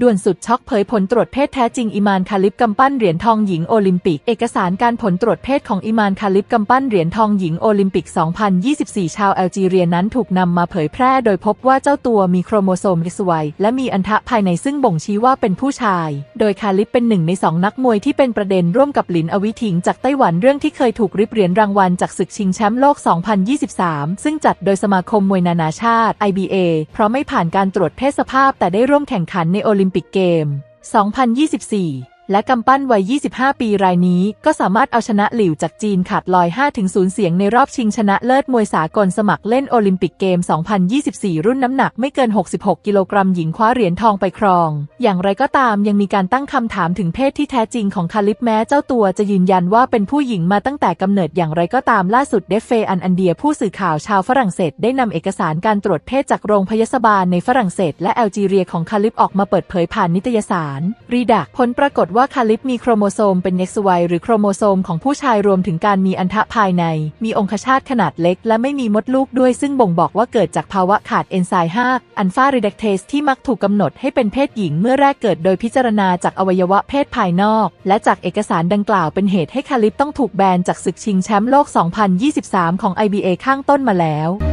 ด่วนสุดช็อกเผยผลตรวจเพศแท้จริงอิมานคาลิฟกำปั้นเหรียญทองหญิงโอลิมปิก เอกสารการผลตรวจเพศของอิมานคาลิฟกำปั้นเหรียญทองหญิงโอลิมปิก 2024 ชาวแอลจีเรียนั้นถูกนำมาเผยแพร่ โดยพบว่าเจ้าตัวมีโครโมโซม XY และมีอันทะภายในซึ่งบ่งชี้ว่าเป็นผู้ชาย โดยคาลิฟเป็นหนึ่งในสองนักมวยที่เป็นประเด็นร่วมกับหลินอวิถิงจากไต้หวันเรื่องที่เคยถูกริบเหรียญรางวัลจากศึกชิงแชมป์โลก 2023 ซึ่งจัดโดยสมาคมมวยนานาชาติ IBA เพราะไม่ผ่านการตรวจเพศสภาพแต่ได้ร่วมแข่งขันในโอลิมปิกเกม 2024 และกำปั้นวัย 25 ปีรายนี้ ก็สามารถเอาชนะหลิวจากจีนขาดลอย 5-0 เสียงในรอบชิงชนะเลิศมวยสากลสมัครเล่นโอลิมปิกเกม 2024 รุ่นน้ำหนักไม่เกิน 66 กิโลกรัมหญิงคว้าเหรียญทองไปครอง อย่างไรก็ตามยังมีการตั้งคำถามถึงเพศที่แท้จริงของคาลิปแม้เจ้าตัวจะยืนยันว่าเป็นผู้หญิงมาตั้งแต่กำเนิดอย่างไรก็ตามล่าสุดเดฟเฟอันอันเดียผู้สื่อข่าวชาวฝรั่งเศสได้นำเอกสารการตรวจเพศจากโรงพยาบาลในฝรั่งเศส และแอลจีเรียของคาลิปออกมาเปิดเผยผ่านนิตยสาร รีดักผลปรากฏว่า่าคาลิปมีโครโมโซมเป็น XY หรือโครโมโซมของผู้ชายรวมถึงการมีอันทะภายใน มีองคชาตขนาดเล็ก และไม่มีมดลูกด้วยซึ่งบ่งบอกว่าเกิดจากภาวะขาดเอนไซม์5อันฟาริดักเทสที่มักถูกกำหนดให้เป็นเพศหญิงเมื่อแรกเกิดโดยพิจารณาจากอวัยวะเพศภายนอก และจากเอกสารดังกล่าวเป็นเหตุให้คาลิปต้องถูกแบนจากศึกชิงแชมป์โลก 2023 ของ IBA ข้างต้นมาแล้ว